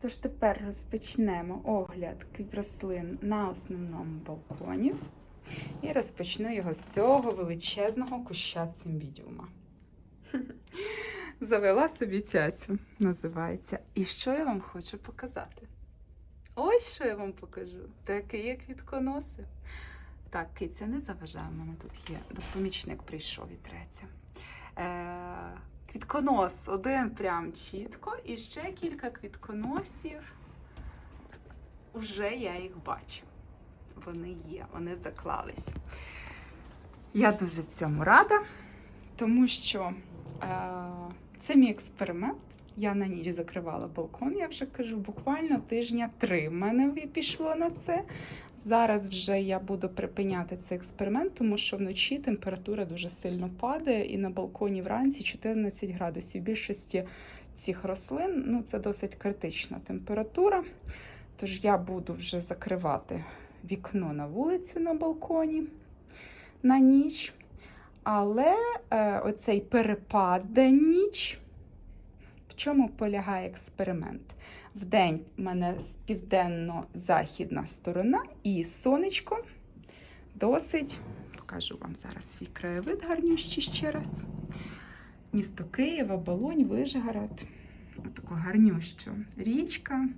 Тож тепер розпочнемо огляд рослин на основному балконі. І розпочну його з цього величезного куща цимбідіума. Завела собі цяцю, називається. І що я вам хочу показати? Ось що я вам покажу. Такі є квітконоси. Так, киця не заважає, у мене тут є. Допомічник прийшов і третя. Е, квітконос один прям чітко, і ще кілька квітконосів. Уже я їх бачу. Вони є, вони заклались. Я дуже цьому рада, тому що е, це мій експеримент. Я на ніч закривала балкон, я вже кажу, буквально тижня три в мене пішло на це. Зараз вже я буду припиняти цей експеримент, тому що вночі температура дуже сильно падає, і на балконі вранці 14 градусів. В більшості цих рослин ну, це досить критична температура. Тож я буду вже закривати вікно на вулицю на балконі на ніч. Але е, оцей перепад день-ніч, в чому полягає експеримент? Вдень в мене південно-західна сторона і сонечко досить, покажу вам зараз свій краєвид гарнющий ще раз. Місто Києва, Болонь, Вишгород. Отаку гарнющу річка,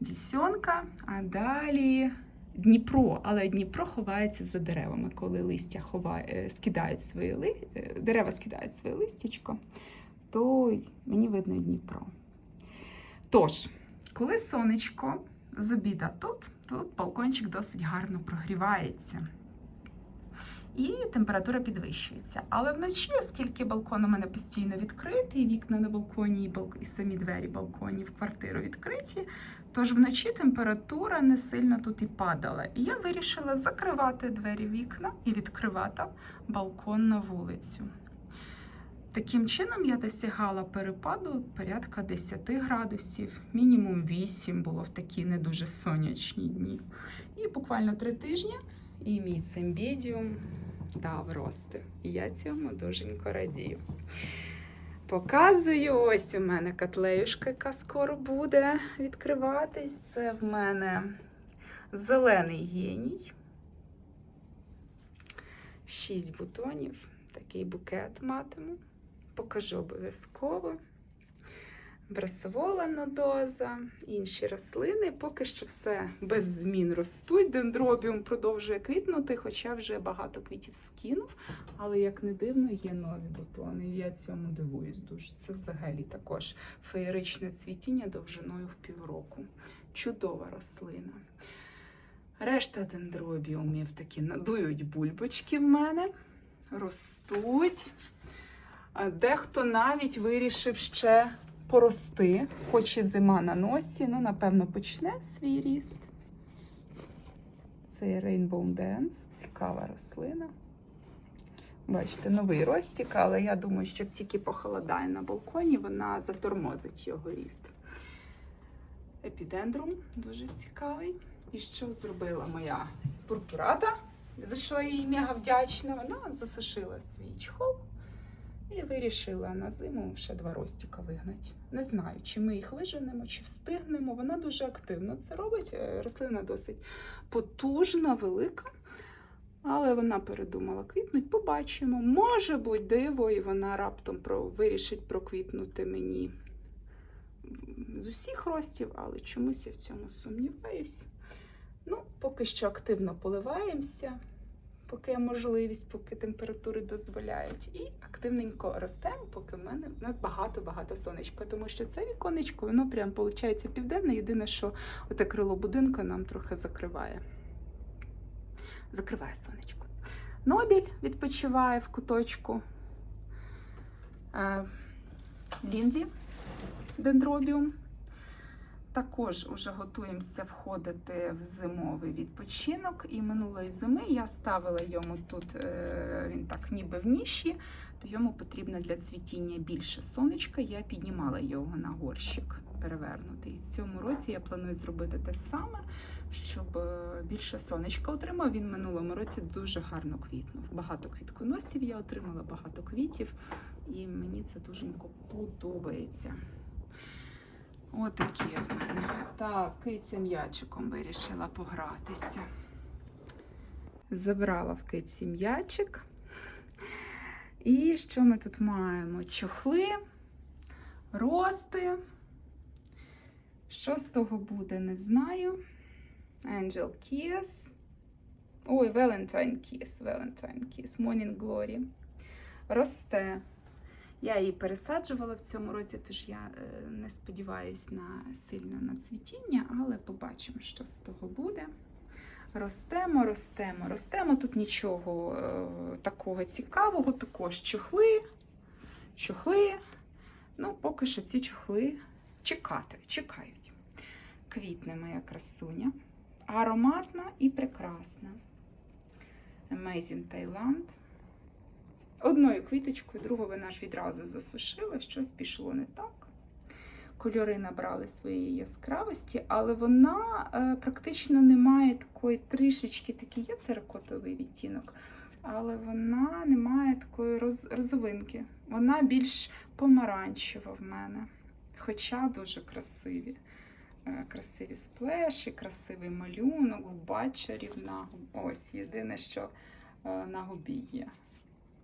Дісьонка, а далі Дніпро. Але Дніпро ховається за деревами, коли листя ховає, скидають свої ли... дерева скидають своє листячко, то мені видно Дніпро. Тож, коли сонечко з обіда тут, тут балкончик досить гарно прогрівається. І температура підвищується. Але вночі, оскільки балкон у мене постійно відкритий, вікна на балконі і, балк... і самі двері балконі в квартиру відкриті, тож вночі температура не сильно тут і падала. І я вирішила закривати двері вікна і відкривати балкон на вулицю. Таким чином я досягала перепаду порядка 10 градусів, мінімум 8 було в такі не дуже сонячні дні. І буквально 3 тижні і мій цимбідіум дав рости. І я цьому дуженько радію. Показую, ось у мене котлеюшка, яка скоро буде відкриватись. Це в мене зелений геній. Шість бутонів. Такий букет матиму. Покажу обов'язково. Брасоволана доза, інші рослини. Поки що все без змін ростуть. Дендробіум продовжує квітнути, хоча вже багато квітів скинув. Але, як не дивно, є нові бутони. І я цьому дивуюсь дуже. Це взагалі також феєричне цвітіння довжиною в півроку. Чудова рослина. Решта дендробіумів такі надують бульбочки в мене, ростуть. Дехто навіть вирішив ще порости, хоч і зима на носі, ну, напевно, почне свій ріст. Це Rainbow Dance, цікава рослина. Бачите, новий ростик, але я думаю, що як тільки похолодає на балконі, вона затормозить його ріст. Епідендрум дуже цікавий. І що зробила моя пурпурата, за що я їй мега вдячна, вона засушила свій чхол. І вирішила на зиму ще два ростіка вигнати. Не знаю, чи ми їх виженемо, чи встигнемо. Вона дуже активно це робить. Е, Рослина досить потужна, велика. Але вона передумала квітнуть. Побачимо. Може бути диво, і вона раптом про... вирішить проквітнути мені з усіх ростів, але чомусь я в цьому сумніваюсь. Ну, поки що активно поливаємося поки є можливість, поки температури дозволяють. І активненько ростемо, поки в мене в нас багато-багато сонечка. Тому що це віконечко, воно прям виходить південне. Єдине, що оте крило будинку нам трохи закриває. Закриває сонечко. Нобіль відпочиває в куточку. Е, Лінлі дендробіум. Також вже готуємося входити в зимовий відпочинок. І минулої зими я ставила йому тут, е, він так ніби в ніші, то йому потрібно для цвітіння більше сонечка. Я піднімала його на горщик перевернутий. І в цьому році я планую зробити те саме, щоб е, більше сонечка отримав. Він минулому році дуже гарно квітнув. Багато квітконосів я отримала, багато квітів, і мені це дуже подобається. Отакі в мене Так, киця м'ячиком вирішила погратися. Забрала в киці м'ячик. І що ми тут маємо? Чохли, рости. Що з того буде, не знаю. Angel Kiss. Ой, Valentine Kiss, Valentine Kiss, Morning Glory. Росте. Я її пересаджувала в цьому році, тож я е, не сподіваюся на сильне нацвітіння, але побачимо, що з того буде. Ростемо, ростемо, ростемо. Тут нічого е, такого цікавого, також чохли, чохли. Ну, поки що ці чохли чекати, чекають. Квітне моя красуня. Ароматна і прекрасна. Amazing Thailand. Одною квіточкою, другу вона ж відразу засушила, щось пішло не так. Кольори набрали своєї яскравості, але вона е, практично не має такої трішечки, такий є теракотовий відтінок, але вона не має такої роз, розовинки. Вона більш помаранчева в мене. Хоча дуже красиві. Е, красиві сплеші, красивий малюнок, губа чарівна. Ось єдине, що е, на губі є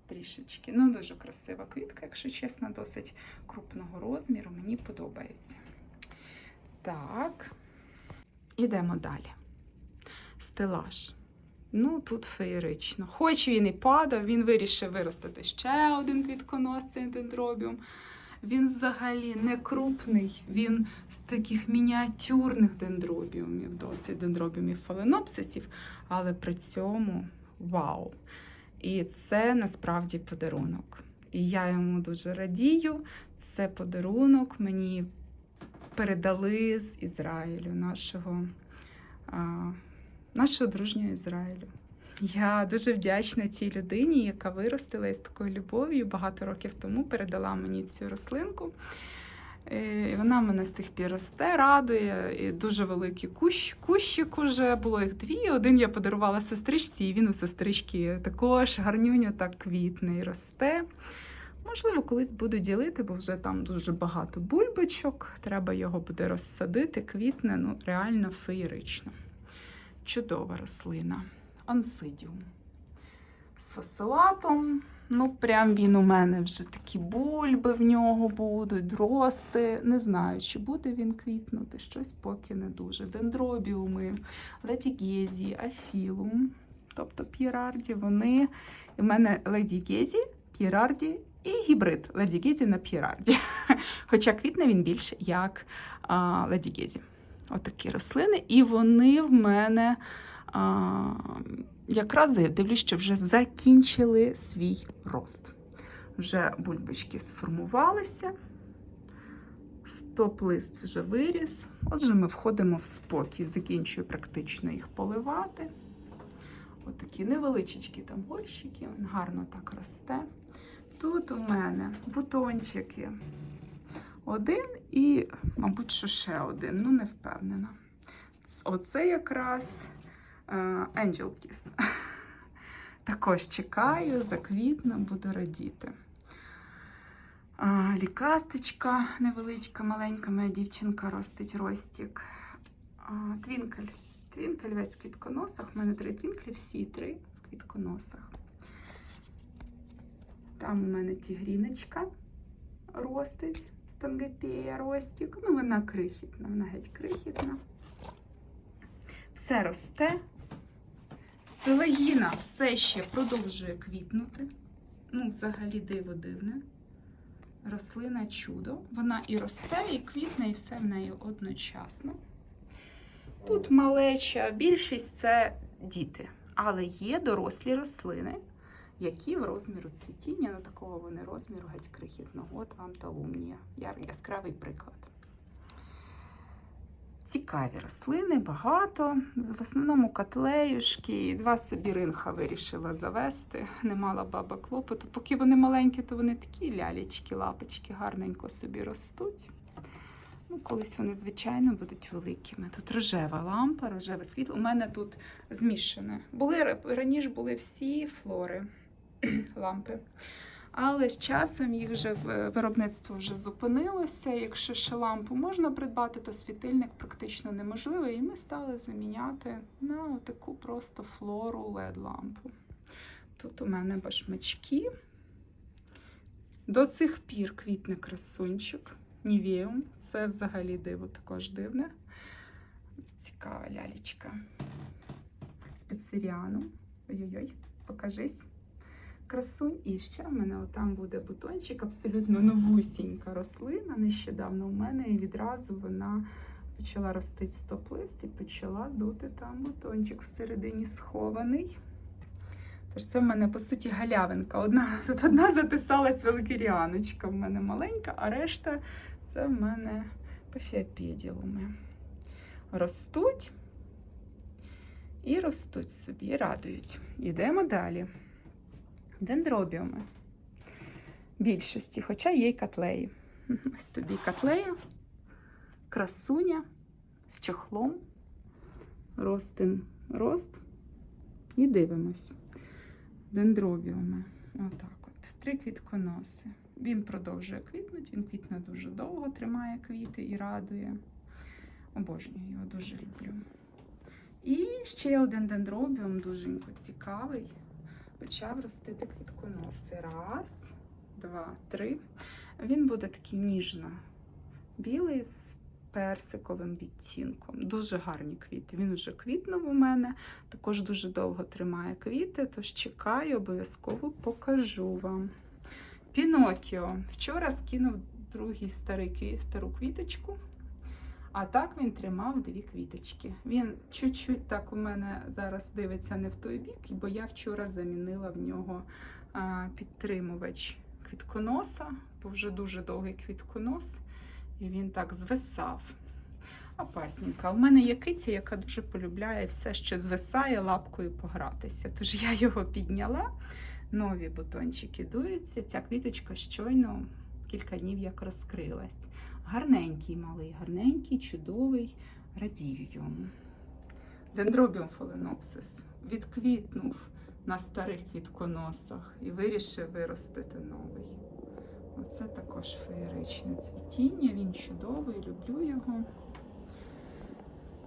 трішечки. Ну, дуже красива квітка, якщо чесно, досить крупного розміру. Мені подобається. Так, ідемо далі. Стелаж. Ну, тут феєрично. Хоч він і падав, він вирішив виростити ще один квітконосцей дендробіум. Він взагалі не крупний, він з таких мініатюрних дендробіумів, досить дендробіумів фаленопсисів, але при цьому вау! І це насправді подарунок. І я йому дуже радію. Це подарунок мені передали з Ізраїлю, нашого, нашого дружнього Ізраїлю. Я дуже вдячна цій людині, яка виростила із такою любов'ю багато років тому передала мені цю рослинку. І вона мене з тих пір росте, радує. І дуже великий кущ. Кущик уже було їх дві. Один я подарувала сестричці, і він у сестрички також гарнюньо так квітне і росте. Можливо, колись буду ділити, бо вже там дуже багато бульбочок. Треба його буде розсадити. Квітне, ну реально феєрично. Чудова рослина. Ансидіум. З фасилатом. Ну, прям він у мене вже такі бульби в нього будуть, рости. Не знаю, чи буде він квітнути, щось поки не дуже. Дендробіуми, ледігезі, афілум, тобто п'єрарді, вони. У мене ледігезі, п'єрарді і гібрид ледігезі на п'єрарді. Хоча квітне він більше як а, ледігезі. Отакі рослини. І вони в мене. А, якраз я дивлюсь, що вже закінчили свій рост. Вже бульбочки сформувалися, стоп-лист вже виріс. Отже, ми входимо в спокій, закінчую практично їх поливати. Отакі невеличкі там горщики, він гарно так росте. Тут у мене бутончики один і, мабуть, що ще один, ну не впевнена. Оце якраз. Angel Kiss. Також чекаю, заквітну, буду радіти. Лікасточка невеличка, маленька моя дівчинка ростить ростик. А, Твінкель. Твінкель весь в квітконосах. У мене три твінклі, всі три в квітконосах. Там у мене тігріночка ростить, стангепія ростик. Ну, вона крихітна, вона геть крихітна. Все росте. Целегіна все ще продовжує квітнути. Ну, взагалі диво дивне. Рослина чудо. Вона і росте, і квітне, і все в неї одночасно. Тут малеча, більшість це діти, але є дорослі рослини, які в розміру цвітіння, ну такого вони розміру геть крихітного. От вам талумнія. Яскравий приклад. Цікаві рослини, багато. В основному котлеюшки. Два собі ринха вирішила завести. Не мала баба клопоту. Поки вони маленькі, то вони такі лялечки, лапочки гарненько собі ростуть. Ну, Колись вони, звичайно, будуть великими. Тут рожева лампа, рожеве світло. У мене тут змішане. Були, раніше були всі флори лампи. Але з часом їх вже виробництво вже зупинилося. Якщо ще лампу можна придбати, то світильник практично неможливий. І ми стали заміняти на таку просто флору LED лампу. Тут у мене башмачки. До цих пір квітне красунчик. Нівеум. Це взагалі диво також дивне. Цікава лялечка. Спецеріану. Ой-ой-ой, покажись. Красунь. І ще в мене отам буде бутончик, абсолютно новусінька рослина. Нещодавно у мене і відразу вона почала ростити стоп-лист і почала дути там бутончик всередині схований. Тож це в мене, по суті, галявинка. Одна, тут одна затисалась великиріаночка в мене маленька, а решта це в мене пафіопедіуми. Ростуть і ростуть собі, радують. Йдемо далі. Дендробіуми. Більшості, хоча є й котлеї. Ось тобі котлея, красуня з чохлом. Ростим рост. І дивимось. Дендробіуми. Отак от. Три квітконоси. Він продовжує квітнути, він квітне дуже довго, тримає квіти і радує. Обожнюю його, дуже люблю. І ще один дендробіум, дуженько цікавий. Почав ростити квітконоси. Раз, два, три. Він буде такий ніжно білий з персиковим відтінком. Дуже гарні квіти. Він вже квітнув у мене, також дуже довго тримає квіти, тож чекаю, обов'язково покажу вам. Пінокіо. Вчора скинув другий старий, стару квіточку. А так він тримав дві квіточки. Він чуть-чуть так у мене зараз дивиться не в той бік, бо я вчора замінила в нього підтримувач квітконоса, бо вже дуже довгий квітконос, і він так звисав. Опасненька. У мене є киця, яка дуже полюбляє все, що звисає, лапкою погратися. Тож я його підняла. Нові бутончики дуються. Ця квіточка щойно кілька днів як розкрилась. Гарненький малий, гарненький, чудовий, радію йому. Дендробіум фаленопсис відквітнув на старих квітконосах і вирішив виростити новий. Оце також феєричне цвітіння, він чудовий, люблю його.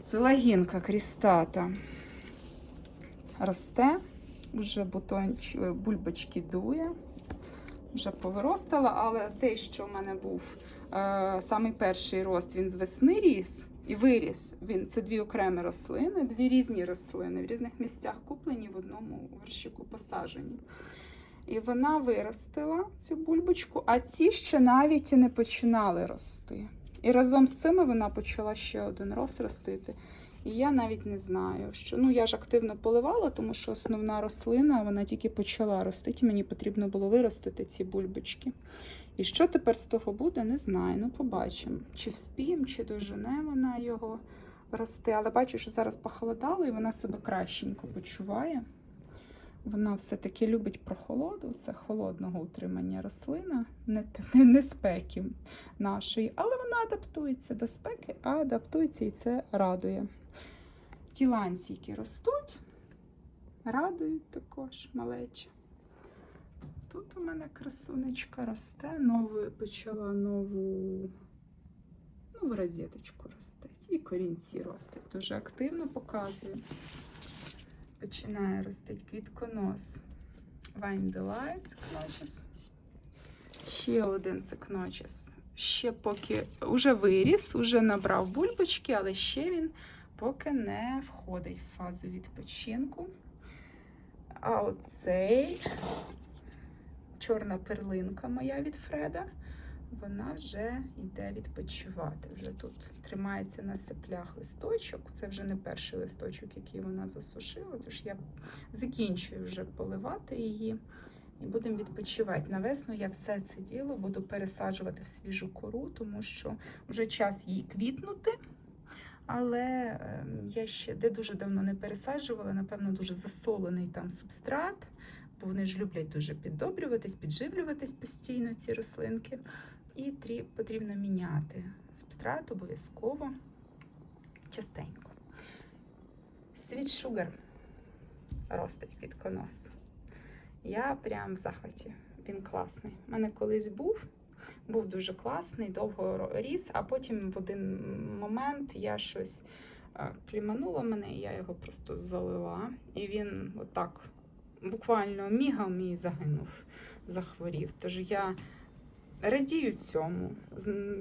Це лагінка крістата. Росте, вже бутонч... бульбочки дує, вже повиростала, але те, що в мене був самий перший рост, він з весни ріс і виріс. Він це дві окремі рослини, дві різні рослини в різних місцях куплені в одному горщику посаджені. І вона виростила цю бульбочку, а ці ще навіть і не починали рости. І разом з цими вона почала ще один рост ростити. І я навіть не знаю, що ну я ж активно поливала, тому що основна рослина вона тільки почала ростити. Мені потрібно було виростити ці бульбочки. І що тепер з того буде, не знаю. Ну, побачимо. Чи вспіємо, чи дожене вона його рости. Але бачу, що зараз похолодало, і вона себе кращенько почуває. Вона все-таки любить прохолоду, це холодного утримання рослина, не, не, не спеки нашої, але вона адаптується до спеки, а адаптується і це радує. Ті лансійки ростуть, радують також малечі. Тут у мене красунечка росте, нову почала нову, нову розеточку ростить. І корінці ростуть. Дуже активно показую. Починає ростити квітконос. Vine Delight Cnogis. Ще один цикночіс. Ще поки вже виріс, вже набрав бульбочки, але ще він поки не входить в фазу відпочинку. А оцей чорна перлинка моя від Фреда, вона вже йде відпочивати. Вже тут тримається на сеплях листочок. Це вже не перший листочок, який вона засушила. Тож я закінчую вже поливати її і будемо відпочивати. На весну я все це діло буду пересаджувати в свіжу кору, тому що вже час їй квітнути. Але ем, я ще де дуже давно не пересаджувала, напевно, дуже засолений там субстрат, бо вони ж люблять дуже піддобрюватись, підживлюватись постійно ці рослинки. І трі- потрібно міняти субстрат обов'язково частенько. Sugar ростить квітконос. Я прям в захваті він класний. У мене колись був, був дуже класний, довго ріс, а потім в один момент я щось е, клімануло мене, і я його просто залила. І він отак буквально мігом і загинув, захворів. Тож я радію цьому.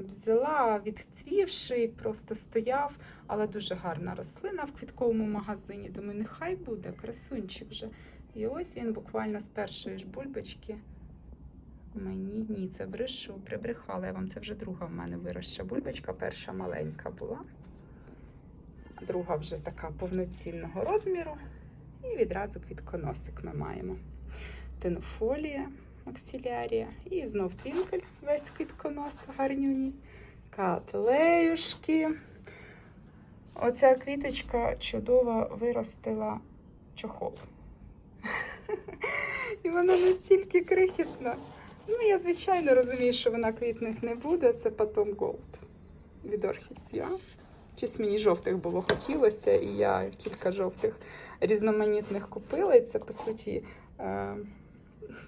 Взяла відцвівший, просто стояв, але дуже гарна рослина в квітковому магазині. Думаю, нехай буде, красунчик вже. І ось він буквально з першої ж бульбочки. Мені ні, це брешу, прибрехала. Я вам це вже друга в мене вироща бульбочка. Перша маленька була, друга вже така повноцінного розміру. І відразу квітконосик ми маємо. Тенофолія, максилярія. І знов твінкель, весь квітконос гарнюній. Катлеюшки. Оця квіточка чудово виростила чохол. І вона настільки крихітна. Ну, я звичайно розумію, що вона квітнуть не буде. Це потом голд від Орхідсія. Щось мені жовтих було хотілося, і я кілька жовтих різноманітних купила. І це, по суті, е,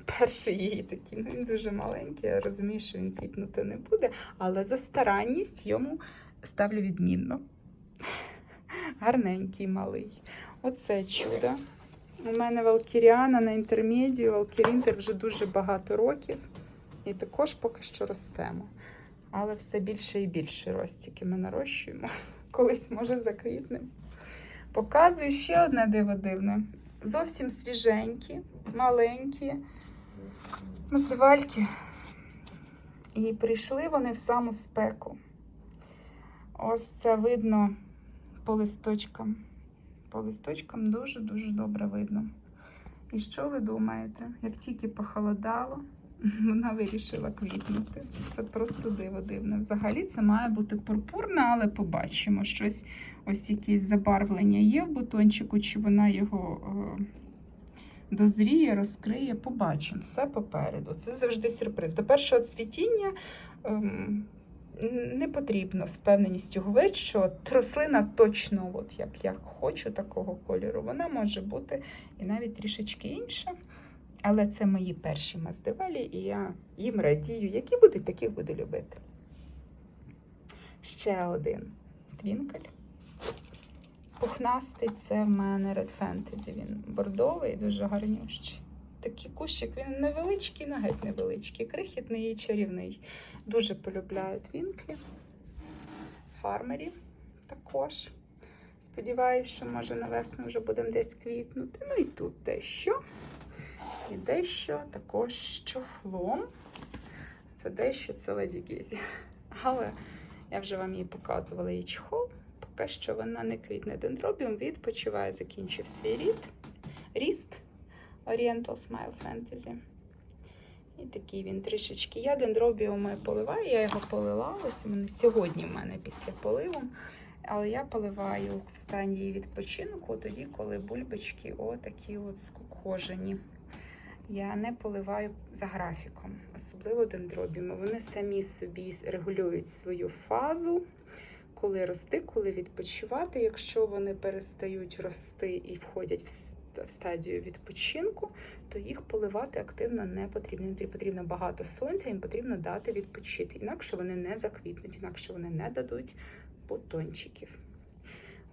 перший її такий. Ну, він дуже маленький. Я розумію, що він квітнути не буде, але за старанність йому ставлю відмінно. Гарненький малий. Оце чудо. У мене Валкіріана на інтермедію, Валкірінтер вже дуже багато років. І також поки що ростемо. Але все більше і більше ростики ми нарощуємо. Колись, може, заквітнемо. Показую ще одне диво дивне. Зовсім свіженькі, маленькі маздивальки. І прийшли вони в саму спеку. Ось це видно по листочкам. По листочкам дуже-дуже добре видно. І що ви думаєте? Як тільки похолодало, вона вирішила квітнути. Це просто диво дивне. Взагалі це має бути пурпурна, але побачимо. Щось, ось якісь забарвлення є в бутончику, чи вона його е, дозріє, розкриє. Побачимо. Все попереду. Це завжди сюрприз. До першого цвітіння. ем, не потрібно з певненістю говорити, що рослина точно, от як я хочу такого кольору, вона може бути і навіть трішечки інша. Але це мої перші маздивалі, і я їм радію. Які будуть, таких буду любити. Ще один твінкель. Пухнастий це в мене Red Fantasy. Він бордовий, дуже гарнющий. Такий кущик, він невеличкий, на геть невеличкий, крихітний і чарівний. Дуже полюбляю твінклі. Фармері також. Сподіваюся, що може на весну вже будемо десь квітнути. Ну і тут дещо. І дещо також з чохлом. Це дещо це Леді Гізі. Але я вже вам її показувала її чохол. Поки що вона не квітне дендробіум, відпочиває, закінчив свій рід. Ріст Oriental Smile Fantasy. І такий він трішечки. Я дендробіуми поливаю, я його полила. Ось сьогодні в мене після поливу. Але я поливаю в стані відпочинку, тоді, коли бульбочки отакі от скукожені. Я не поливаю за графіком, особливо дендробіуми. Вони самі собі регулюють свою фазу, коли рости, коли відпочивати. Якщо вони перестають рости і входять в стадію відпочинку, то їх поливати активно не потрібно. Їм потрібно багато сонця, їм потрібно дати відпочити. Інакше вони не заквітнуть, інакше вони не дадуть бутончиків.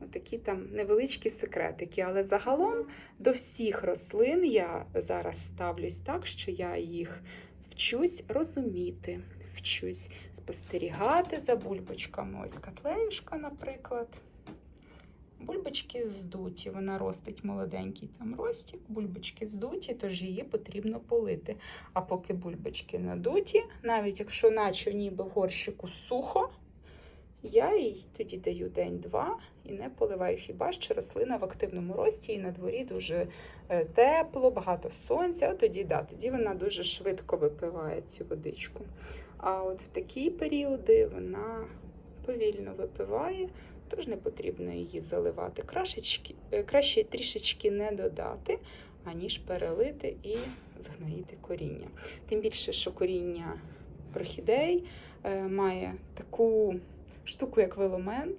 Отакі там невеличкі секретики. Але загалом до всіх рослин я зараз ставлюсь так, що я їх вчусь розуміти, вчусь спостерігати за бульбочками. Ось котлеюшка, наприклад. Бульбочки здуті, вона ростить молоденький там ростик, бульбочки здуті, тож її потрібно полити. А поки бульбочки надуті, навіть якщо наче ніби в горщику сухо, я їй тоді даю день-два і не поливаю. Хіба що рослина в активному рості і на дворі дуже е, тепло, багато сонця. От тоді, да, тоді вона дуже швидко випиває цю водичку. А от в такі періоди вона повільно випиває, тож не потрібно її заливати. Крашечки, е, краще трішечки не додати, аніж перелити і згноїти коріння. Тим більше, що коріння орхідей е, має таку штуку, як веломен,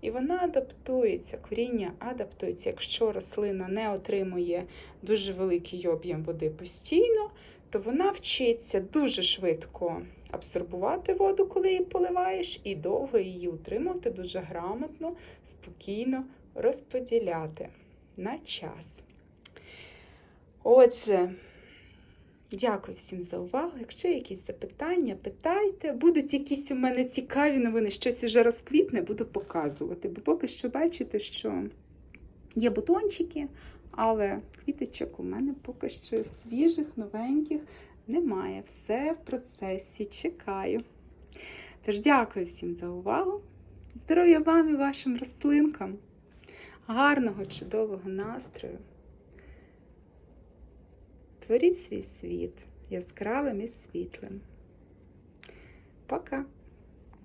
і вона адаптується, коріння адаптується. Якщо рослина не отримує дуже великий об'єм води постійно, то вона вчиться дуже швидко абсорбувати воду, коли її поливаєш, і довго її утримувати дуже грамотно, спокійно розподіляти на час. Отже, дякую всім за увагу. Якщо є якісь запитання, питайте. Будуть якісь у мене цікаві новини, щось вже розквітне, буду показувати. Бо поки що бачите, що є бутончики, але квіточок у мене поки що свіжих, новеньких немає. Все в процесі. Чекаю. Тож дякую всім за увагу. Здоров'я вам і вашим рослинкам. Гарного, чудового настрою. Творіть свій світ яскравим і світлим. Пока!